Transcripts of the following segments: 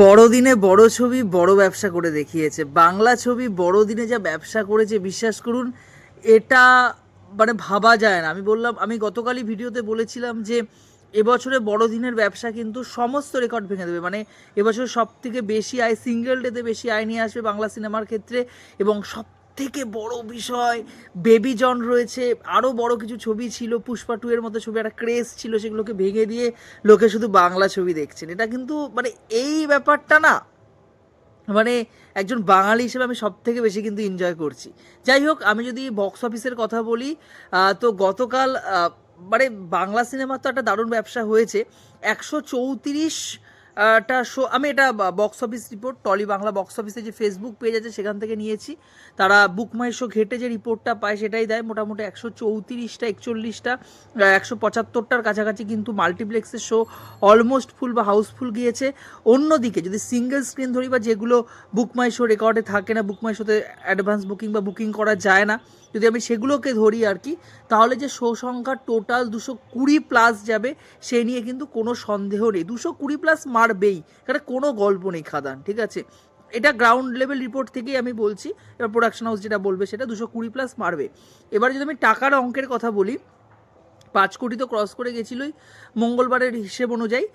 বড়দিনে বড় ছবি, বড় ব্যবসা করে দেখিয়েছে। বাংলা ছবি বড়দিনে যা ব্যবসা করেছে, বিশ্বাস করুন, এটা মানে ভাবা যায় না। আমি বললাম, আমি গতকালই ভিডিওতে বলেছিলাম যে, এবছরে বড়দিনের ব্যবসা কিন্তু সমস্ত রেকর্ড ভেঙে দেবে। মানে এবছর সব থেকে বেশি আয় সিঙ্গেল ডেতে বেশি আয় নিয়ে আসবে বাংলা সিনেমার ক্ষেত্রে এবং সব থেকে বড় বিষয় বেবি জন রয়েছে আরও বড় কিছু ছবি ছিল, পুষ্পা টু এর মতো ছবি, একটা ক্রেজ ছিল সেগুলোকে ভেঙে দিয়ে লোকে শুধু বাংলা ছবি দেখছেন। এটা কিন্তু মানে এই ব্যাপারটা না মানে একজন বাঙালি হিসেবে আমি সব থেকে বেশি কিন্তু এনজয় করছি। যাই হোক, আমি যদি বক্স অফিসের কথা বলি তো গতকাল মানে বাংলা সিনেমার তো একটা দারুণ ব্যবসা হয়েছে। একশো চৌত্রিশ টা শো আমি এটা box office report Tolly Bangla box অফিসে যে ফেসবুক পেজ আছে সেখান থেকে নিয়েছি। তারা বুক মাই শো ঘেটে যে রিপোর্টটা পায় সেটাই দেয়। মোটামুটি একশো চৌত্রিশটা, একচল্লিশটা একশো পঁচাত্তরটার কাছাকাছি কিন্তু মাল্টিপ্লেক্সের শো অলমোস্ট ফুল বা হাউসফুল গিয়েছে। অন্যদিকে যদি সিঙ্গেল স্ক্রিন ধরি বা যেগুলো বুক মাই শো রেকর্ডে থাকে না বুক মাই শোতে অ্যাডভান্স বুকিং বা বুকিং করা যায় না, যদি আমি সেগুলোকে ধরি আর কি, তাহলে যে শো সংখ্যা টোটাল দুশো কুড়ি প্লাস যাবে সেই নিয়ে কিন্তু কোনো সন্দেহ নেই। দুশো কুড়ি প্লাস মারবেই এটা কোনো গল্প নেই খাদান, ঠিক আছে? এটা গ্রাউন্ড লেভেল রিপোর্ট থেকেই আমি বলছি, এবার প্রোডাকশন হাউস যেটা বলবে সেটা দুশো কুড়ি প্লাস মারবে। এবার যদি আমি টাকার অঙ্কের কথা বলি, পাঁচ কোটি তো ক্রস করে গেছিলোই, মঙ্গলবারের হিসেব অনুযায়ী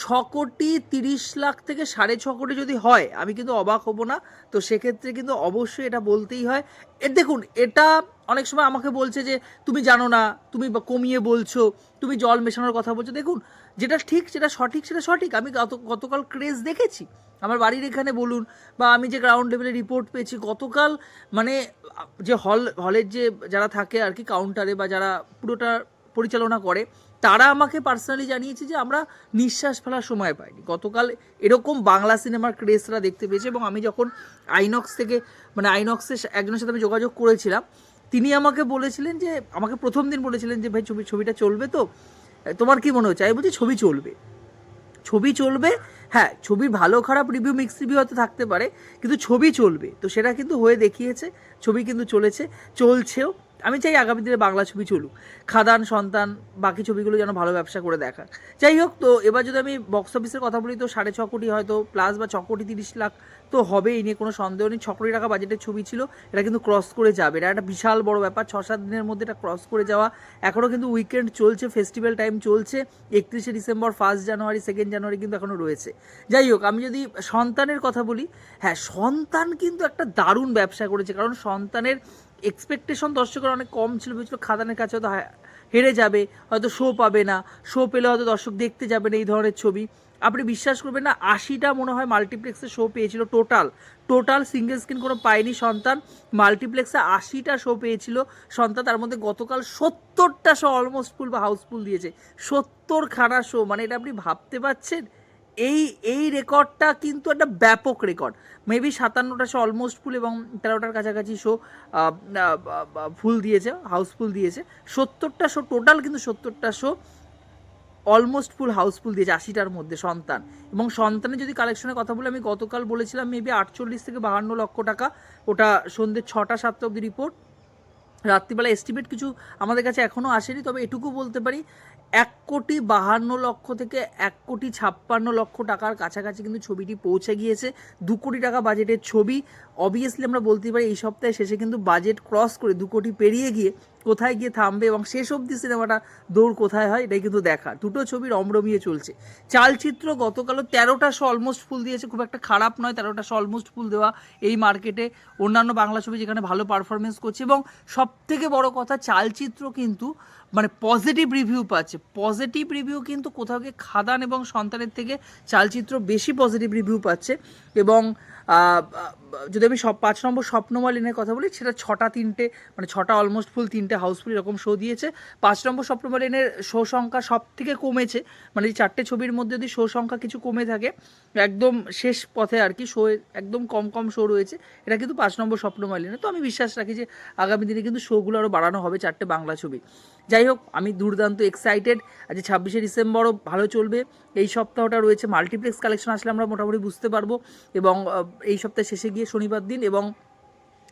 ছ কোটি তিরিশ লাখ থেকে সাড়ে ছ কোটি যদি হয়, আমি কিন্তু অবাক হব না। তো সেক্ষেত্রে কিন্তু অবশ্যই এটা বলতেই হয়। এ দেখুন, এটা অনেক সময় আমাকে বলছে যে, তুমি জানো না, তুমি কমিয়ে বলছো, তুমি জল মেশানোর কথা বলছো। দেখুন যেটা ঠিক, সেটা সঠিক সেটা সঠিক। আমি গত, গতকাল ক্রেজ দেখেছি। আমার বাড়ির এখানে বলুন বা আমি যে গ্রাউন্ড লেভেলে রিপোর্ট পেয়েছি, গতকাল মানে যে হল হলের যে যারা থাকে আর কি কাউন্টারে বা যারা পুরোটা পরিচালনা করে, তারা আমাকে পার্সোনালি জানিয়েছে যে আমরা নিঃশ্বাস ফেলার সময় পাইনি। গতকাল এরকম বাংলা সিনেমার ক্রেজরা দেখতে পেয়েছে এবং আমি যখন আইনক্স থেকে মানে আইনক্সের একজনের সাথে আমি যোগাযোগ করেছিলাম, তিনি আমাকে বলেছিলেন যে, আমাকে প্রথম দিন বলেছিলেন যে, ভাই ছবি, ছবিটা চলবে তো? তোমার কি মনে হচ্ছে? আমি বলছি ছবি চলবে। ছবি চলবে হ্যাঁ ছবির ভালো খারাপ রিভিউ মিক্স রিভিউ হয়তো থাকতে পারে, কিন্তু ছবি চলবে। তো সেটা কিন্তু হয়ে দেখিয়েছে, ছবি কিন্তু চলেছে, চলছেও। আমি চাই আগামী দিনে বাংলা ছবি চলুক। খাদান, সন্তান, বাকি ছবিগুলো যেন ভালো ব্যবসা করে দেখা যাই হোক, তো এবার যদি আমি বক্স অফিসের কথা বলি, তো সাড়ে ছ কোটি হয়তো প্লাস বা ছ কোটি তিরিশ লাখ তো হবে এই নিয়ে কোনো সন্দেহ নেই। ছ কোটি টাকা বাজেটের ছবি ছিল, এটা কিন্তু ক্রস করে যাবে। এটা একটা বিশাল বড় ব্যাপার, ছ সাত দিনের মধ্যে এটা ক্রস করে যাওয়া। এখনও কিন্তু উইকেন্ড চলছে ফেস্টিভ্যাল টাইম চলছে। একত্রিশে December first January second January কিন্তু এখনও রয়েছে। যাই হোক, আমি যদি সন্তানের কথা বলি হ্যাঁ সন্তান কিন্তু একটা দারুণ ব্যবসা করেছে। কারণ সন্তানের এক্সপেকটেশন দর্শকের অনেক কম ছিল। ভেবেছিল খাদানের কাছে হয়তো হেরে যাবে, হয়তো শো পাবে না। শো পেলে হয়তো দর্শক দেখতে যাবে না এই ধরনের ছবি। আপনি বিশ্বাস করবেন না, আশিটা মনে হয় মাল্টিপ্লেক্সে শো পেয়েছিল টোটাল টোটাল সিঙ্গেল স্ক্রিন কোনো পায়নি সন্তান। মাল্টিপ্লেক্সে আশিটা শো পেয়েছিল সন্তান। তার মধ্যে গতকাল সত্তরটা শো অলমোস্ট ফুল বা হাউসফুল দিয়েছে। সত্তর খানা শো মানে এটা আপনি ভাবতে পারছেন? এই এই রেকর্ডটা কিন্তু একটা ব্যাপক রেকর্ড। মেবি সাতান্নটা শো অলমোস্ট ফুল এবং তেরোটার কাছাকাছি শো ফুল দিয়েছে হাউসফুল দিয়েছে। সত্তরটা শো টোটাল কিন্তু সত্তরটা শো অলমোস্ট ফুল হাউসফুল দিয়েছে, আশিটার মধ্যে, সন্তান। এবং সন্তানের যদি কালেকশনের কথা বলে, আমি গতকাল বলেছিলাম মেবি আটচল্লিশ থেকে বাহান্ন লক্ষ টাকা ওটা সন্ধ্যে ছটা, সাতটা অবধি রিপোর্ট রাত্রিবেলা এস্টিমেট কিছু আমাদের কাছে এখনও আসেনি, তবে এটুকু বলতে পারি, এক কোটি বাহান্ন লক্ষ থেকে এক কোটি ছাপ্পান্ন লক্ষ টাকার কাছাকাছি কিন্তু ছবিটি পৌঁছে গিয়েছে, দু কোটি টাকা বাজেটের ছবি। অবভিয়াসলি আমরা বলতে পারি এই সপ্তাহে শেষে কিন্তু বাজেট ক্রস করে দু কোটি পেরিয়ে গিয়ে কোথায় গিয়ে থামবে এবং শেষ অবধি সিনেমাটা দৌড় কোথায় হয়, এটাই কিন্তু দেখা দুটো ছবি রমরমিয়ে চলছে। চালচিত্র গতকালও তেরোটা শো অলমোস্ট ফুল দিয়েছে, খুব একটা খারাপ নয়, তেরোটা শো অলমোস্ট ফুল দেওয়া এই মার্কেটে অন্যান্য বাংলা ছবি যেখানে ভালো পারফরমেন্স করছে এবং সব থেকে বড় কথা, চালচিত্র কিন্তু মানে পজিটিভ রিভিউ পাচ্ছে। পজিটিভ রিভিউ কিন্তু কোথাও গিয়ে খাদান এবং সন্তানের থেকে চালচিত্র বেশি পজিটিভ রিভিউ পাচ্ছে এবং যদি আমি সব পাঁচ নম্বর স্বপ্নমালিনের কথা বলি, সেটা ছটা তিনটে মানে ছটা অলমোস্ট ফুল তিনটে হাউসফুল এরকম শো দিয়েছে। পাঁচ নম্বর স্বপ্নমালিনের শো সংখ্যা সব থেকে কমেছে। মানে এই চারটে ছবির মধ্যে যদি শো সংখ্যা কিছু কমে থাকে, একদম শেষ পথে আর কি শো একদম কম কম শো রয়েছে, এটা কিন্তু পাঁচ নম্বর স্বপ্নমালিনে তো আমি বিশ্বাস রাখি যে আগামী দিনে কিন্তু শোগুলো আরও বাড়ানো হবে চারটে বাংলা ছবি। যাই হোক, আমি দুর্দান্ত এক্সাইটেড আজ ছাব্বিশে ডিসেম্বরও ভালো চলবে। এই সপ্তাহটা রয়েছে মাল্টিপ্লেক্স কালেকশন আসলে আমরা মোটামুটি বুঝতে পারব। এবং এই সপ্তাহে শেষে গিয়ে শনিবার দিন এবং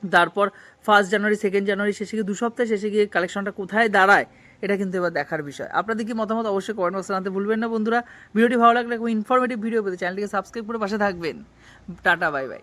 তারপর ফার্স্ট জানুয়ারি সেকেন্ড জানুয়ারি শেষে গিয়ে দু সপ্তাহ শেষে গিয়ে কালেকশনটা কোথায় দাঁড়ায়, এটা কিন্তু এবার দেখার বিষয়। আপনাদের কি মতামত অবশ্যই কমেন্ট বক্সে জানাতে ভুলবেন না বন্ধুরা। ভিডিওটি ভালো লাগলে এবং ইনফরমেটিভ ভিডিও পেতে চ্যানেলটিকে সাবস্ক্রাইব করে পাশে থাকবেন। Tata bye bye